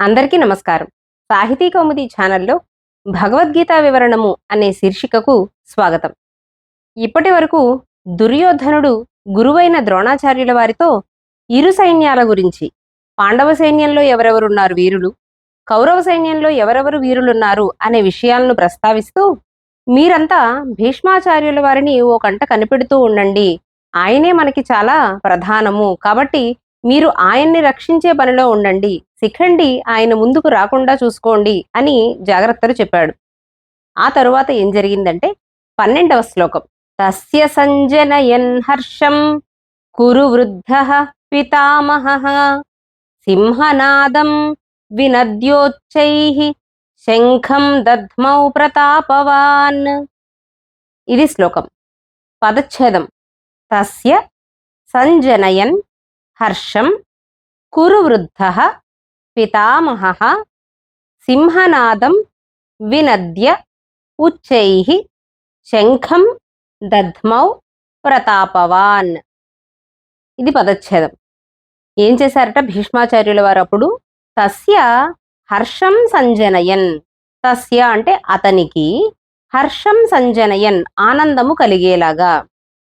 అందరికీ నమస్కారం. సాహితీ కౌముది ఛానల్లో భగవద్గీత వివరణము అనే శీర్షికకు స్వాగతం. ఇప్పటి వరకు దుర్యోధనుడు గురువైన ద్రోణాచార్యుల వారితో ఇరు సైన్యాల గురించి పాండవ సైన్యంలో ఎవరెవరున్నారు వీరులు కౌరవ సైన్యంలో ఎవరెవరు వీరులున్నారు అనే విషయాలను ప్రస్తావిస్తూ మీరంతా భీష్మాచార్యుల వారిని ఓ కంట కనిపెడుతూ ఉండండి. ఆయనే మనకి చాలా ప్రధానము. కాబట్టి మీరు ఆయన్ని రక్షించే పనిలో ఉండండి. శిఖండి ఆయన ముందుకు రాకుండా చూసుకోండి అని జాగ్రత్తలు చెప్పాడు. ఆ తరువాత ఏం జరిగిందంటే పన్నెండవ శ్లోకం. తస్య సంజనయన్ హర్షం కురు వృద్ధ పితామహ సింహనాదం వినద్యోచ్చై శంఖం దద్మౌ ప్రతాపవాన్. ఇది శ్లోకం. పదచ్ఛేదం. తస్య సంజనయన్ హర్షం కురువృద్ధ పితామహ సింహనాదం వినద్య ఉచ్చై శంఖం దద్మౌ ప్రతాపవాన్. ఇది పదచ్ఛేదం. ఏం చేశారట భీష్మాచార్యుల వారు అప్పుడు? తస్య హర్షం సంజనయన్. తస్య అంటే అతనికి హర్షం సంజనయన్ ఆనందము కలిగేలాగా.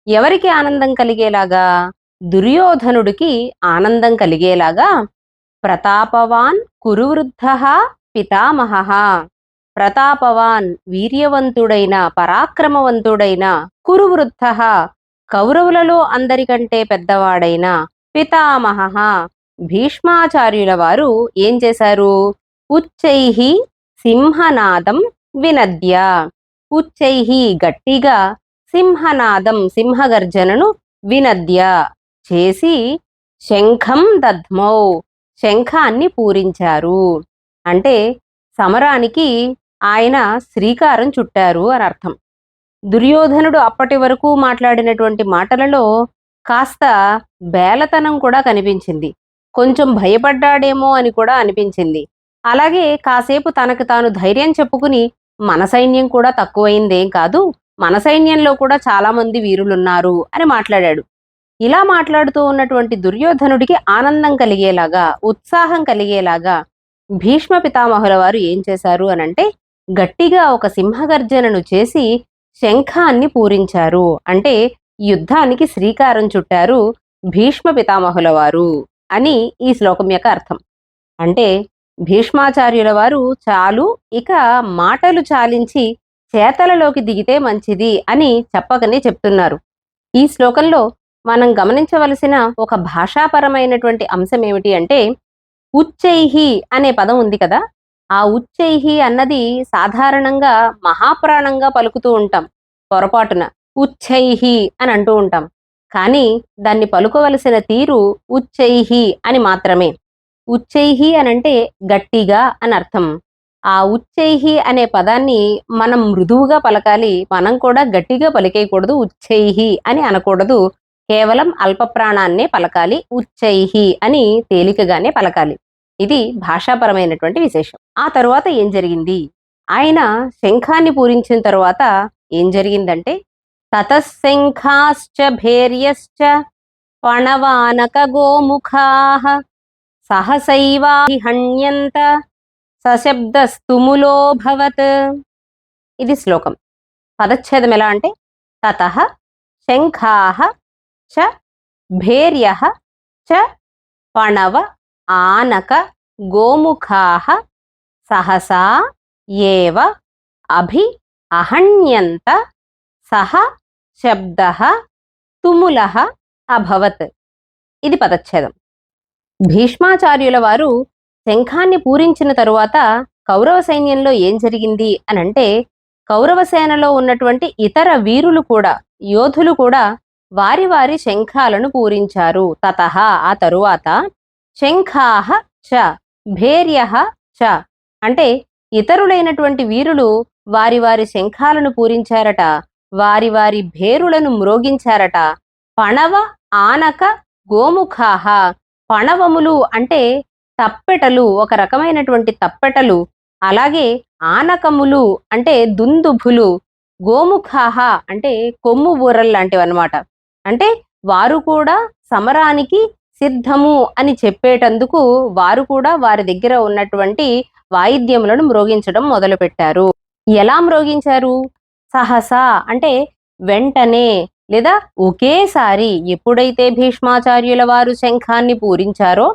ఎవరికి ఆనందం కలిగేలాగా? దుర్యోధనుడికి ఆనందం కలిగేలాగా ప్రతాపవాన్ కురువృద్ధ పితామహ. ప్రతాపవాన్ వీర్యవంతుడైన పరాక్రమవంతుడైన కురువృద్ధ కౌరవులలో అందరికంటే పెద్దవాడైన పితామహ. భీష్మాచార్యుల వారు ఏం చేశారు? ఉచ్చై సింహనాదం వినద్య. ఉచ్చై గట్టిగా సింహనాదం సింహగర్జనను వినద్య. చేసి శంఖం దద్మౌ. శంఖాన్ని పూరించారు. అంటే సమరానికి ఆయన శ్రీకారం చుట్టారు అని అర్థం. దుర్యోధనుడు అప్పటి వరకు మాట్లాడినటువంటి మాటలలో కాస్త బేలతనం కూడా కనిపించింది. కొంచెం భయపడ్డాడేమో అని కూడా అనిపించింది. అలాగే కాసేపు తనకు తాను ధైర్యం చెప్పుకుని మన సైన్యం కూడా తక్కువైందేం కాదు మన సైన్యంలో కూడా చాలా మంది వీరులున్నారు అని మాట్లాడాడు. ఇలా మాట్లాడుతూ ఉన్నటువంటి దుర్యోధనుడికి ఆనందం కలిగేలాగా ఉత్సాహం కలిగేలాగా భీష్మ పితామహుల వారు ఏం చేశారు అనంటే గట్టిగా ఒక సింహగర్జనను చేసి శంఖాన్ని పూరించారు. అంటే యుద్ధానికి శ్రీకారం చుట్టారు భీష్మ పితామహుల వారు అని ఈ శ్లోకం యొక్క అర్థం. అంటే భీష్మాచార్యుల వారు చాలు ఇక మాటలు చాలించి చేతలలోకి దిగితే మంచిది అని చెప్పకనే చెప్తున్నారు. ఈ శ్లోకంలో మనం గమనించవలసిన ఒక భాషాపరమైనటువంటి అంశం ఏమిటి అంటే ఉచ్చైహి అనే పదం ఉంది కదా. ఆ ఉచ్చైహి అన్నది సాధారణంగా మహాప్రాణంగా పలుకుతూ ఉంటాం పొరపాటున. ఉచ్చైహి అని అంటూ ఉంటాం. కానీ దాన్ని పలుకోవలసిన తీరు ఉచ్చైహి అని మాత్రమే. ఉచ్చైహి అనంటే గట్టిగా అని అర్థం. ఆ ఉచ్చైహి అనే పదాన్ని మనం మృదువుగా పలకాలి మనం కూడా గట్టిగా పలికేయకూడదు ఉచ్చైహి అని అనకూడదు. కేవలం అల్పప్రాణాన్నే పలకాలి ఉచ్చైహి అని తేలికగానే పలకాలి. ఇది భాషాపరమైనటువంటి విశేషం. ఆ తరువాత ఏం జరిగింది? ఆయన శంఖాన్ని పూరించిన తరువాత ఏం జరిగిందంటే తతశంఖాశ్చ భేర్యశ్చ పణవానక గోముఖా సహసైవాహిహణ్యంత సశబ్దస్తుములోభవత్ ఇది శ్లోకం. పదచ్ఛేదం ఎలా అంటే తత శంఖాహ చ భేర్య చ పణవ ఆనక గోముఖా సహసా ఏవ అభి అహణ్యంత సహ శబ్ద తుముల అభవత్. ఇది పదచ్ఛేదం. భీష్మాచార్యుల వారు శంఖాన్ని పూరించిన తరువాత కౌరవ సైన్యంలో ఏం జరిగింది అనంటే కౌరవ సేనలో ఉన్నటువంటి ఇతర వీరులు కూడా యోధులు కూడా వారి వారి శంఖాలను పూరించారు. తత ఆ తరువాత శంఖాహ చ భేర్య చ. అంటే ఇతరులైనటువంటి వీరులు వారి వారి శంఖాలను పూరించారట వారి వారి భేరులను మ్రోగించారట. పణవ ఆనక గోముఖాహ పణవములు అంటే తప్పెటలు ఒక రకమైనటువంటి తప్పెటలు. అలాగే ఆనకములు అంటే దుందుభులు. గోముఖాహ అంటే కొమ్ము బూరలు లాంటివి అన్నమాట అంటే వారు కూడా సమరానికి సిద్ధము అని చెప్పేటందుకు వారు కూడా వారి దగ్గర ఉన్నటువంటి వాయిద్యములను మ్రోగించడం మొదలుపెట్టారు. ఎలా మ్రోగించారు? సహస అంటే వెంటనే లేదా ఒకేసారి ఎప్పుడైతే భీష్మాచార్యుల వారు శంఖాన్ని పూరించారో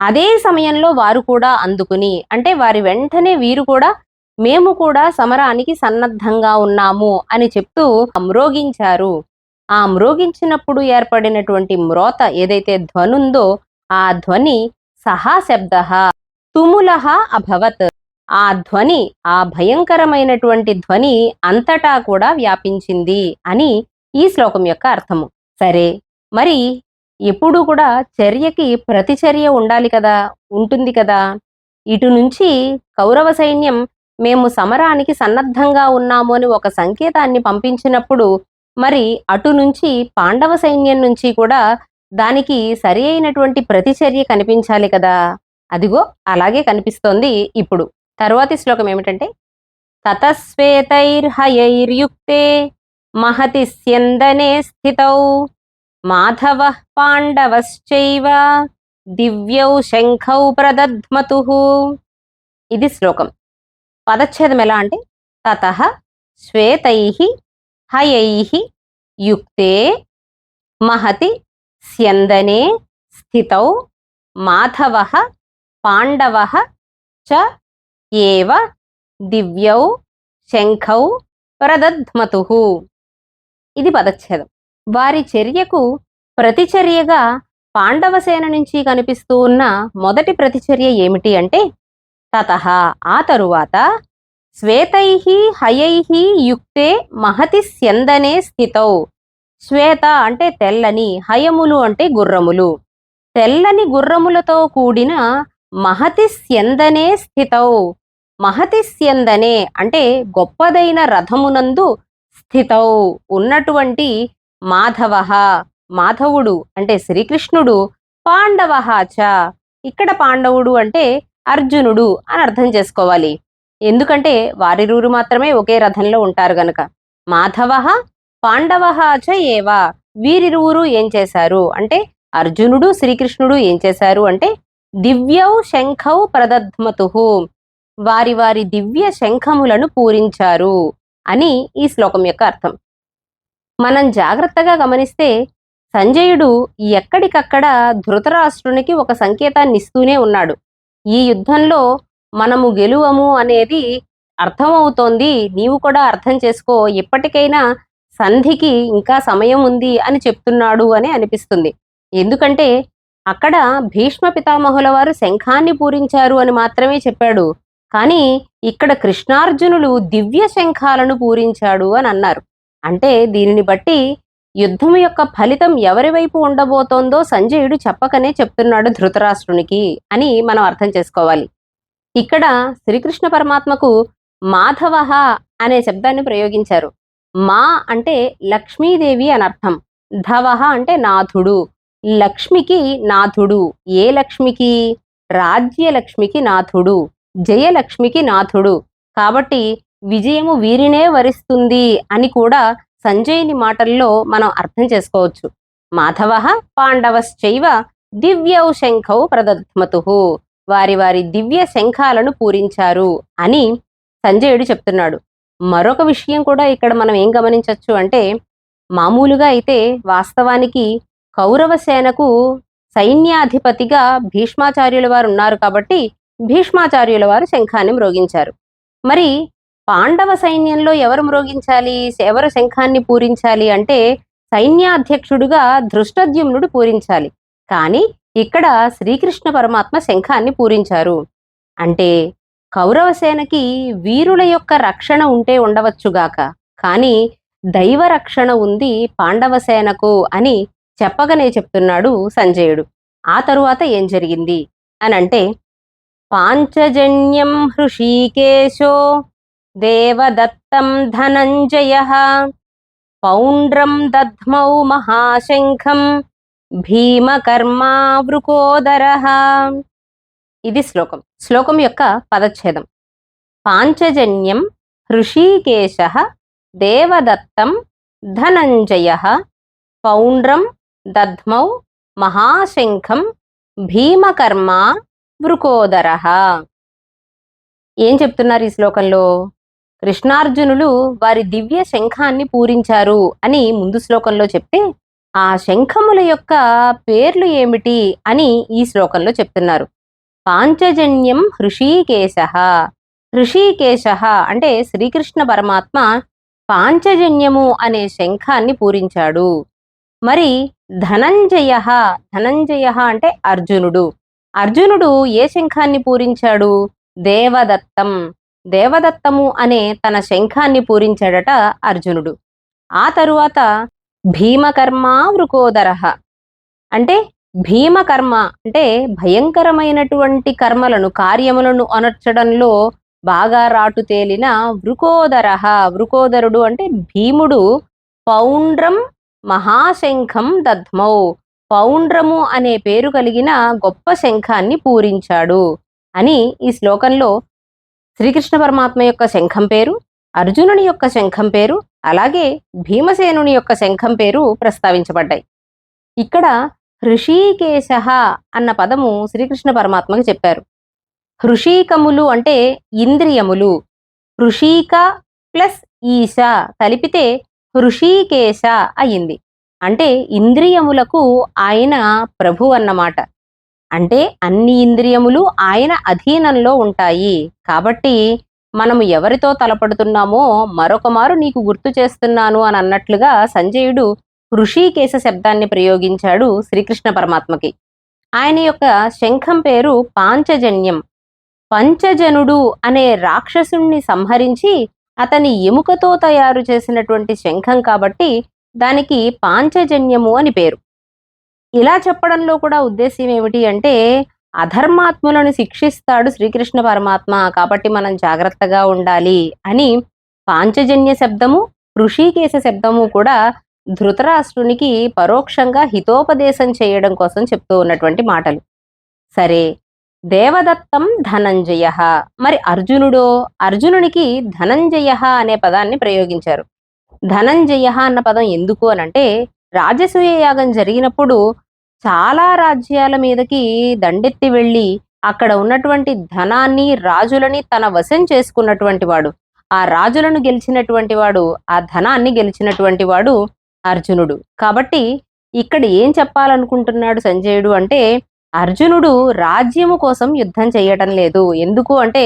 అదే సమయంలో వారు కూడా అందుకుని అంటే వారి వెంటనే వీరు కూడా మేము కూడా సమరానికి సన్నద్ధంగా ఉన్నాము అని చెప్తూ మ్రోగించారు. ఆ మ్రోగించినప్పుడు ఏర్పడినటువంటి మ్రోత ఏదైతే ధ్వనుందో ఆ ధ్వని సహా శబ్ద తుములహ అభవత్. ఆ ధ్వని ఆ భయంకరమైనటువంటి ధ్వని అంతటా కూడా వ్యాపించింది అని ఈ శ్లోకం యొక్క అర్థము. సరే మరి ఎప్పుడు కూడా చర్యకి ప్రతిచర్య ఉండాలి కదా ఉంటుంది కదా. ఇటు నుంచి కౌరవ సైన్యం మేము సమరానికి సన్నద్ధంగా ఉన్నాము అని ఒక సంకేతాన్ని పంపించినప్పుడు మరి అటు నుంచి పాండవ సైన్యం నుంచి కూడా దానికి సరి అయినటువంటి ప్రతిచర్య కనిపించాలి కదా. అదిగో అలాగే కనిపిస్తోంది ఇప్పుడు. తరువాతి శ్లోకం ఏమిటంటే తతస్వేతైర్హయైర్యుక్తే మహతి స్యందనే స్థితౌ మాధవ పాండవశ్చైవ దివ్యౌ శంఖౌ ప్రదధ్మతు. ఇది శ్లోకం. పదచ్ఛేదం ఎలా అంటే తత శ్వేతై హయై యుక్తే మహతి స్యందనే స్థితౌ మాధవ పాండవ చ ఏవ దివ్యౌ శంఖౌ ప్రదధ్మతు. ఇది పదచ్ఛేదం. వారి చర్యకు ప్రతిచర్యగా పాండవసేన నుంచి కనిపిస్తూ ఉన్న మొదటి ప్రతిచర్య ఏమిటి అంటే తత ఆ తరువాత శ్వేతై హయై యుక్తే మహతి స్యందనే స్థితౌ. శ్వేత అంటే తెల్లని హయములు అంటే గుర్రములు. తెల్లని గుర్రములతో కూడిన మహతి స్యందనే స్థితౌ. మహతి స్యందనే అంటే గొప్పదైన రథమునందు స్థితౌ. ఉన్నటువంటి మాధవ మాధవుడు అంటే శ్రీకృష్ణుడు పాండవ ఇక్కడ పాండవుడు అంటే అర్జునుడు అని అర్థం చేసుకోవాలి. ఎందుకంటే వారిరువురు మాత్రమే ఒకే రథంలో ఉంటారు గనక. మాధవ పాండవ చ ఏవా. వీరిరువురు ఏం చేశారు? అంటే అర్జునుడు శ్రీకృష్ణుడు ఏం చేశారు? అంటే దివ్యౌ శంఖౌ ప్రదధ్మతు. వారి వారి దివ్య శంఖములను పూరించారు అని ఈ శ్లోకం యొక్క అర్థం. మనం జాగ్రత్తగా గమనిస్తే సంజయుడు ఎక్కడికక్కడ ధృతరాష్ట్రునికి ఒక సంకేతాన్ని ఇస్తూనే ఉన్నాడు. ఈ యుద్ధంలో మనము గెలువము అనేది అర్థమవుతోంది. నీవు కూడా అర్థం చేసుకో. ఇప్పటికైనా సంధికి ఇంకా సమయం ఉంది అని చెప్తున్నాడు అని అనిపిస్తుంది. ఎందుకంటే అక్కడ భీష్మ పితామహుల వారు శంఖాన్ని పూరించారు అని మాత్రమే చెప్పాడు. కానీ ఇక్కడ కృష్ణార్జునులు దివ్య శంఖాలను పూరించాడు అని అన్నారు. అంటే దీనిని బట్టి యుద్ధం యొక్క ఫలితం ఎవరి వైపు ఉండబోతోందో సంజయుడు చెప్పకనే చెప్తున్నాడు ధృతరాష్ట్రునికి అని మనం అర్థం చేసుకోవాలి. ఇక్కడ శ్రీకృష్ణ పరమాత్మకు మాధవ అనే శబ్దాన్ని ప్రయోగించారు. మా అంటే లక్ష్మీదేవి అని అర్థం. ధవహ అంటే నాథుడు. లక్ష్మికి నాథుడు. ఏ లక్ష్మికి? రాజ్యలక్ష్మికి నాథుడు. జయలక్ష్మికి నాథుడు. కాబట్టి విజయము వీరినే వరిస్తుంది అని కూడా సంజయుని మాటల్లో మనం అర్థం చేసుకోవచ్చు. మాధవ పాండవశ్చైవ దివ్యౌ శంఖౌ ప్రదత్మతు వారి వారి దివ్య శంఖాలను పూరించారు అని సంజయుడు చెప్తున్నాడు. మరొక విషయం కూడా ఇక్కడ మనం ఏం గమనించవచ్చు అంటే మామూలుగా అయితే వాస్తవానికి కౌరవ సేనకు సైన్యాధిపతిగా భీష్మాచార్యుల వారు ఉన్నారు కాబట్టి భీష్మాచార్యుల వారు శంఖాన్ని మ్రోగించారు. మరి పాండవ సైన్యంలో ఎవరు మ్రోగించాలి? ఎవరు శంఖాన్ని పూరించాలి అంటే సైన్యాధ్యక్షుడుగా ధృష్టద్యుమ్నుడు పూరించాలి. కానీ ఇక్కడ శ్రీకృష్ణ పరమాత్మ శంఖాన్ని పూరించారు. అంటే కౌరవ సేనకి వీరుల యొక్క రక్షణ ఉంటే ఉండవచ్చుగాక కానీ దైవ రక్షణ ఉంది పాండవ సేనకు అని చెప్పగనే చెప్తున్నాడు సంజయుడు. ఆ తరువాత ఏం జరిగింది? అని అంటే పాంచజన్యం హృషీకేశో దేవదత్తం ధనంజయ పౌండ్రం దధ్మౌ మహాశంఖం భీమకర్మావృకోదర. ఇది శ్లోకం. శ్లోకం యొక్క పదచ్ఛేదం. పాంచజన్యం హృషీకేశ దేవదత్తం ధనంజయ పౌండ్రం దద్మౌ మహాశంఖం భీమకర్మ వృకోదర. ఏం చెప్తున్నారు ఈ శ్లోకంలో? కృష్ణార్జునులు వారి దివ్య శంఖాన్ని పూరించారు అని ముందు శ్లోకంలో చెప్తే ఆ శంఖముల యొక్క పేర్లు ఏమిటి అని ఈ శ్లోకంలో చెప్తున్నారు. పాంచజన్యం హృషీకేశ. హృషీకేశ అంటే శ్రీకృష్ణ పరమాత్మ పాంచజన్యము అనే శంఖాన్ని పూరించాడు. మరి ధనంజయ ధనంజయ అంటే అర్జునుడు. అర్జునుడు ఏ శంఖాన్ని పూరించాడు? దేవదత్తం. దేవదత్తము అనే తన శంఖాన్ని పూరించాడట అర్జునుడు. ఆ తరువాత భీమకర్మ వృకోదర. అంటే భీమకర్మ అంటే భయంకరమైనటువంటి కర్మలను కార్యములను అనర్చడంలో బాగా రాటు తేలిన వృకోదర. వృకోదరుడు అంటే భీముడు పౌండ్రం మహాశంఖం దద్మౌ. పౌండ్రము అనే పేరు కలిగిన గొప్ప శంఖాన్ని పూరించాడు అని ఈ శ్లోకంలో శ్రీకృష్ణ పరమాత్మ యొక్క శంఖం పేరు అర్జునుని యొక్క శంఖం పేరు అలాగే భీమసేనుని యొక్క శంఖం పేరు ప్రస్తావించబడ్డాయి. ఇక్కడ హృషీకేశ అన్న పదము శ్రీకృష్ణ పరమాత్మకు చెప్పారు. హృషీకములు అంటే ఇంద్రియములు. హృషీక ప్లస్ ఈశ కలిపితే హృషీకేశ అయింది అంటే ఇంద్రియములకు ఆయన ప్రభు అన్నమాట. అంటే అన్ని ఇంద్రియములు ఆయన అధీనంలో ఉంటాయి. కాబట్టి మనము ఎవరితో తలపడుతున్నామో మరొకమారు నీకు గుర్తు చేస్తున్నాను అని అన్నట్లుగా సంజయుడు ఋషికేశ శబ్దాన్ని ప్రయోగించాడు శ్రీకృష్ణ పరమాత్మకి. ఆయన యొక్క శంఖం పేరు పాంచజన్యం. పంచజనుడు అనే రాక్షసుణ్ణి సంహరించి అతని ఎముకతో తయారు చేసినటువంటి శంఖం కాబట్టి దానికి పాంచజన్యము అని పేరు. ఇలా చెప్పడంలో కూడా ఉద్దేశ్యం ఏమిటి అంటే అధర్మాత్ములను శిక్షిస్తాడు శ్రీకృష్ణ పరమాత్మ. కాబట్టి మనం జాగ్రత్తగా ఉండాలి అని పాంచజన్య శబ్దము ఋషికేశ శబ్దము కూడా ధృతరాష్ట్రునికి పరోక్షంగా హితోపదేశం చేయడం కోసం చెప్తూ ఉన్నటువంటి మాటలు. సరే దేవదత్తం ధనంజయ. మరి అర్జునుడో? అర్జునునికి ధనంజయ అనే పదాన్ని ప్రయోగించారు. ధనంజయ అన్న పదం ఎందుకు అనంటే రాజసూయ యాగం జరిగినప్పుడు చాలా రాజ్యాల మీదకి దండెత్తి వెళ్ళి అక్కడ ఉన్నటువంటి ధనాన్ని రాజులని తన వశం చేసుకున్నటువంటి వాడు. ఆ రాజులను గెలిచినటువంటి వాడు ఆ ధనాన్ని గెలిచినటువంటి వాడు అర్జునుడు. కాబట్టి ఇక్కడ ఏం చెప్పాలనుకుంటున్నాడు సంజయుడు అంటే అర్జునుడు రాజ్యము కోసం యుద్ధం చేయటం లేదు. ఎందుకు అంటే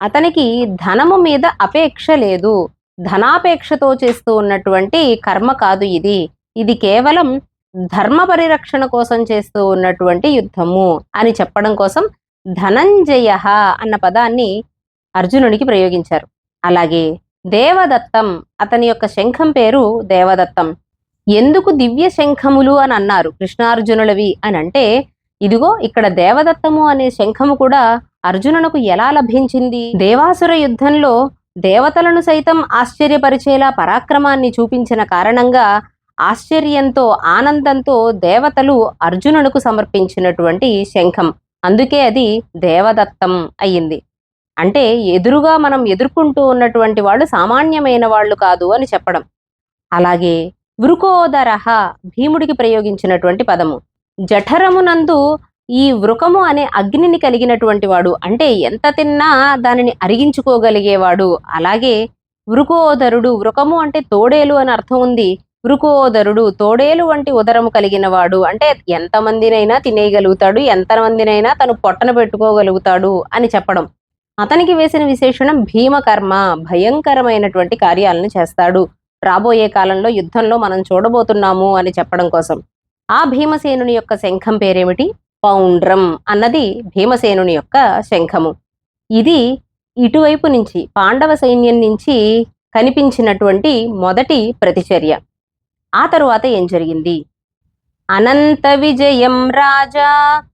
అతనికి ధనము మీద అపేక్ష లేదు. ధనాపేక్షతో చేస్తూ ఉన్నటువంటి కర్మ కాదు ఇది. ఇది కేవలం ధర్మ పరిరక్షణ కోసం చేస్తూ ఉన్నటువంటి యుద్ధము అని చెప్పడం కోసం ధనంజయ అన్న పదాన్ని అర్జునునికి ప్రయోగించారు. అలాగే దేవదత్తం అతని యొక్క శంఖం పేరు దేవదత్తం. ఎందుకు దివ్య శంఖములు అని అన్నారు కృష్ణార్జునులవి అని అంటే ఇదిగో ఇక్కడ దేవదత్తము అనే శంఖము కూడా అర్జునునకు ఎలా లభించింది? దేవాసుర యుద్ధంలో దేవతలను సైతం ఆశ్చర్యపరిచేలా పరాక్రమాన్ని చూపించిన కారణంగా ఆశ్చర్యంతో ఆనందంతో దేవతలు అర్జునునకు సమర్పించినటువంటి శంఖం. అందుకే అది దేవదత్తం అయ్యింది. అంటే ఎదురుగా మనం ఎదుర్కొంటూ ఉన్నటువంటి వాళ్ళు సామాన్యమైన వాళ్ళు కాదు అని చెప్పడం. అలాగే వృకోదరహ భీముడికి ప్రయోగించినటువంటి పదము. జఠరమునందు ఈ వృకము అనే అగ్నిని కలిగినటువంటి వాడు అంటే ఎంత తిన్నా దానిని అరిగించుకోగలిగేవాడు. అలాగే వృకోదరుడు వృకము అంటే తోడేలు అని అర్థం ఉంది. వృకోదరుడు తోడేలు వంటి ఉదరము కలిగిన వాడు అంటే ఎంతమందినైనా తినేయగలుగుతాడు ఎంతమందినైనా తను పొట్టన పెట్టుకోగలుగుతాడు అని చెప్పడం. అతనికి వేసిన విశేషణం భీమకర్మ భయంకరమైనటువంటి కార్యాలను చేస్తాడు. రాబోయే కాలంలో యుద్ధంలో మనం చూడబోతున్నాము అని చెప్పడం కోసం. ఆ భీమసేనుని యొక్క శంఖం పేరేమిటి? పౌండ్రం అన్నది భీమసేనుని యొక్క శంఖము. ఇది ఇటువైపు నుంచి పాండవ సైన్యం నుంచి కనిపించినటువంటి మొదటి ప్రతిచర్య. ఆ తరువాత ఏం జరిగింది? అనంత విజయం రాజా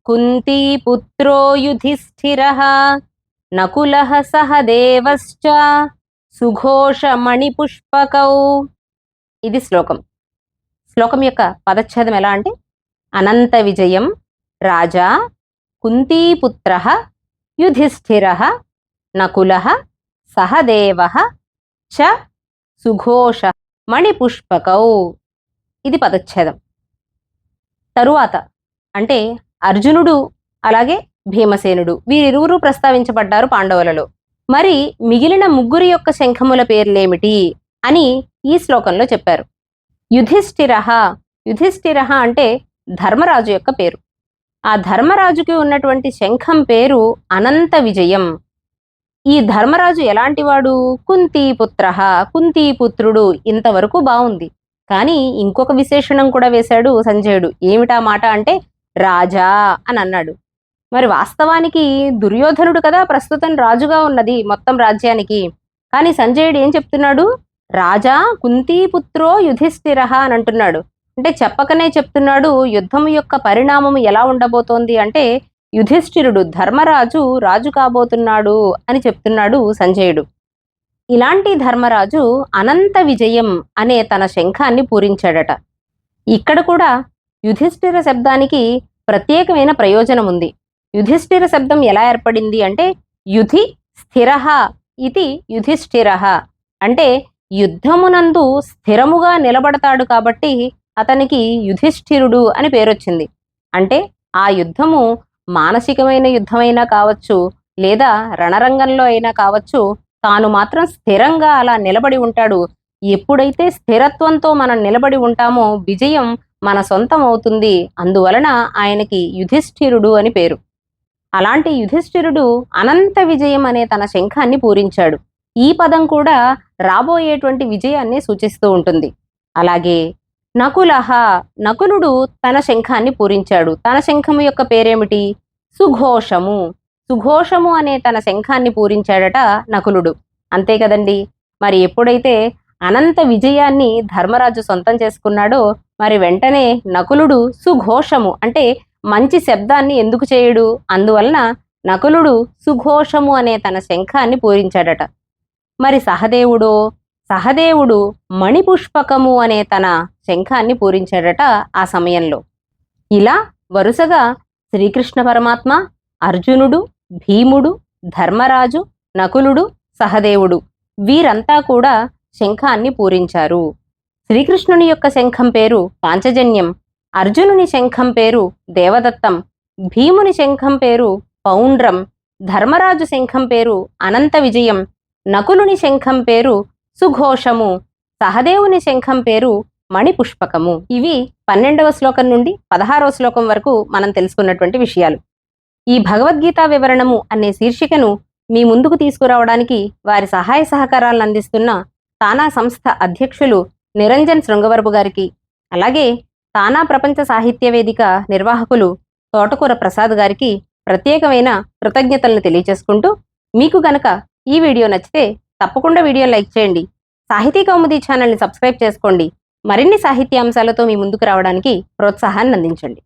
కుంతీ పుత్రో యుధిష్ఠిర నకుల సహదేవశ్చ సుఘోష మణిపుష్పకౌ. ఇది శ్లోకం. శ్లోకం యొక్క పదచ్ఛేదం ఎలా అంటే అనంత విజయం రాజా కుంతీపుత్ర యుధిష్ఠిర నకుల సహదేవ చ సుఘోష మణిపుష్పకౌ. ఇది పదచ్ఛేదం. తరువాత అంటే అర్జునుడు అలాగే భీమసేనుడు వీరిరువురు ప్రస్తావించబడ్డారు పాండవులలో. మరి మిగిలిన ముగ్గురి యొక్క శంఖముల పేర్లేమిటి అని ఈ శ్లోకంలో చెప్పారు. యుధిష్ఠిరహ యుధిష్ఠిరహ అంటే ధర్మరాజు యొక్క పేరు. ఆ ధర్మరాజుకి ఉన్నటువంటి శంఖం పేరు అనంత విజయం. ఈ ధర్మరాజు ఎలాంటివాడు? కుంతీపుత్ర కుంతీపుత్రుడు ఇంతవరకు బాగుంది కానీ ఇంకొక విశేషణం కూడా వేశాడు సంజయుడు. ఏమిటా మాట అంటే రాజా అని అన్నాడు. మరి వాస్తవానికి దుర్యోధనుడు కదా ప్రస్తుతం రాజుగా ఉన్నది మొత్తం రాజ్యానికి. కానీ సంజయుడు ఏం చెప్తున్నాడు? రాజా కుంతీపుత్రో యుధిష్ఠిర అని అంటున్నాడు. అంటే చెప్పకనే చెప్తున్నాడు యుద్ధం యొక్క పరిణామం ఎలా ఉండబోతోంది? అంటే యుధిష్ఠిరుడు ధర్మరాజు రాజు కాబోతున్నాడు అని చెప్తున్నాడు సంజయుడు. ఇలాంటి ధర్మరాజు అనంత విజయం అనే తన శంఖాన్ని పూరించాడట. ఇక్కడ కూడా యుధిష్ఠిర శబ్దానికి ప్రత్యేకమైన ప్రయోజనం ఉంది యుధిష్ఠిర శబ్దం ఎలా ఏర్పడింది అంటే యుధి స్థిర ఇది యుధిష్ఠిర అంటే యుద్ధమునందు స్థిరముగా నిలబడతాడు కాబట్టి అతనికి యుధిష్ఠిరుడు అని పేరొచ్చింది. అంటే ఆ యుద్ధము మానసికమైన యుద్ధమైనా కావచ్చు లేదా రణరంగంలో అయినా కావచ్చు తాను మాత్రం స్థిరంగా అలా నిలబడి ఉంటాడు. ఎప్పుడైతే స్థిరత్వంతో మనం నిలబడి ఉంటామో విజయం మన సొంతం అవుతుంది. అందువలన ఆయనకి యుధిష్ఠిరుడు అని పేరు. అలాంటి యుధిష్ఠిరుడు అనంత విజయం అనే తన శంఖాన్ని పూరించాడు. ఈ పదం కూడా రాబోయేటువంటి విజయాన్ని సూచిస్తూ ఉంటుంది. అలాగే నకులహ నకులుడు తన శంఖాన్ని పూరించాడు. తన శంఖము యొక్క పేరేమిటి? సుఘోషము. సుఘోషము అనే తన శంఖాన్ని పూరించాడట నకులుడు. అంతే కదండి? మరి ఎప్పుడైతే అనంత విజయాన్ని ధర్మరాజు సొంతం చేసుకున్నాడో మరి వెంటనే నకులుడు సుఘోషము అంటే మంచి శబ్దాన్ని ఎందుకు చేయడు? అందువలన నకులుడు సుఘోషము అనే తన శంఖాన్ని పూరించాడట. మరి సహదేవుడో సహదేవుడు మణిపుష్పకము అనే తన శంఖాన్ని పూరించాడట ఆ సమయంలో. ఇలా వరుసగా శ్రీకృష్ణ పరమాత్మ అర్జునుడు భీముడు ధర్మరాజు నకులుడు సహదేవుడు. వీరంతా కూడా శంఖాన్ని పూరించారు. శ్రీకృష్ణుని యొక్క శంఖం పేరు పాంచజన్యం. అర్జునుని శంఖం పేరు దేవదత్తం. భీముని శంఖం పేరు పౌండ్రం. ధర్మరాజు శంఖం పేరు అనంత విజయం. నకులుని శంఖం పేరు సుఘోషము. సహదేవుని శంఖం పేరు మణిపుష్పకము. ఇవి పన్నెండవ శ్లోకం నుండి పదహారవ శ్లోకం వరకు మనం తెలుసుకున్నటువంటి విషయాలు. ఈ భగవద్గీత వివరణము అనే శీర్షికను మీ ముందుకు తీసుకురావడానికి వారి సహాయ సహకారాలను అందిస్తున్న తానా సంస్థ అధ్యక్షులు నిరంజన్ శృంగవరపు గారికి అలాగే తానా ప్రపంచ సాహిత్య వేదిక నిర్వాహకులు తోటకూర ప్రసాద్ గారికి ప్రత్యేకమైన కృతజ్ఞతలను తెలియజేసుకుంటూ మీకు గనక ఈ వీడియో నచ్చితే తప్పకుండా వీడియో లైక్ చేయండి. సాహితీ కౌముది ఛానల్ని సబ్స్క్రైబ్ చేసుకోండి. మరిన్ని సాహిత్య అంశాలతో మీ ముందుకు రావడానికి ప్రోత్సాహాన్ని అందించండి.